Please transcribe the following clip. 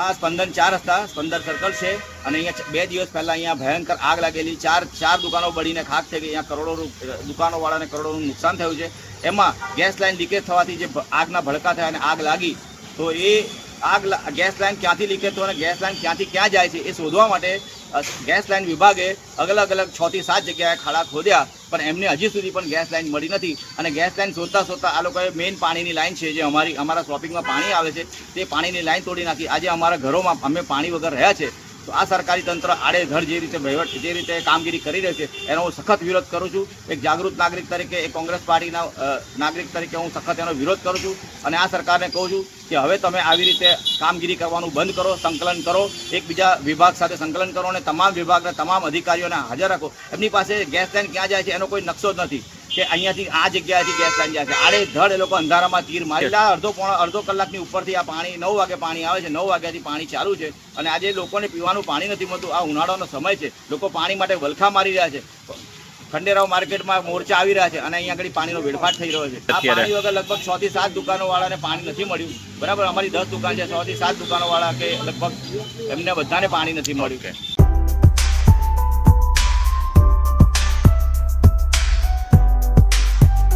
આ સ્પંદન ચાર રસ્તા, સ્પંદન સર્કલ છે. અને અહીંયા બે દિવસ પહેલાં અહીંયા ભયંકર આગ લાગેલી. ચાર ચાર દુકાનો બળીને ખાક થઈ ગઈ. અહીંયા કરોડોનું દુકાનોવાળાને કરોડોનું નુકસાન થયું છે. એમાં ગેસ લાઇન લીકેજ થવાથી જે આગના ભડકા થયા અને આગ લાગી, તો એ આગ ગેસ લાઇન ક્યાંથી લીકેજ થયો અને ગેસ લાઇન ક્યાંથી ક્યાં જાય છે એ શોધવા માટે ગેસ લાઇન વિભાગે અલગ અલગ છથી સાત જગ્યાએ ખાડા ખોદ્યા. પણ એમને હજી સુધી પણ ગેસ લાઇન મળી નથી. અને ગેસ લાઇન શોધતા શોધતા આ લોકોએ મેઇન પાણીની લાઇન છે જે અમારી, અમારા શોપિંગમાં પાણી આવે છે, તે પાણીની લાઇન તોડી નાખી. આજે અમારા ઘરોમાં અમે પાણી વગર રહ્યા છે. તો આ સરકારી તંત્ર આડેધડ જે રીતે વહીવટ જે રીતે કામગીરી કરી રહ્યું છે, એનો હું સખત વિરોધ કરું છું. એક જાગૃત નાગરિક તરીકે, એક કોંગ્રેસ પાર્ટીના નાગરિક તરીકે હું સખત એનો વિરોધ કરું છું અને આ સરકારને કહું છું કે હવે તમે આવી રીતે કામગીરી કરવાનું બંધ કરો, સંકલન કરો, એકબીજા વિભાગ સાથે સંકલન કરો અને તમામ વિભાગના તમામ અધિકારીઓને હાજર રાખો. એમની પાસે ગેસ લાઇન ક્યાં જાય છે? એનો કોઈ નકશો જ નથી. કે અહીંયાથી આ જગ્યાએથી ગેસ લાઈન જાય છે. આડે ધડ એ લોકો અંધારામાં તીર મારી આ અડધો પોણા અડધો કલાકની ઉપરથી આ પાણી નવ વાગે પાણી આવે છે નવ વાગ્યાથી પાણી ચાલુ છે અને આજે લોકોને પીવાનું પાણી નથી મળતું. આ ઉનાળાનો સમય છે. લોકો પાણી માટે વલખા મારી રહ્યા છે. ખંડેરાવ માર્કેટમાં મોરચા આવી રહ્યા છે અને અહીંયા આગળ પાણીનો વેડફાટ થઈ રહ્યો છે. આ પાણી વગર લગભગ છ થી સાત દુકાનો વાળાને પાણી નથી મળ્યું. બરાબર? અમારી દસ દુકાન છે છ થી સાત દુકાનો વાળા કે લગભગ એમને બધાને પાણી નથી મળ્યું.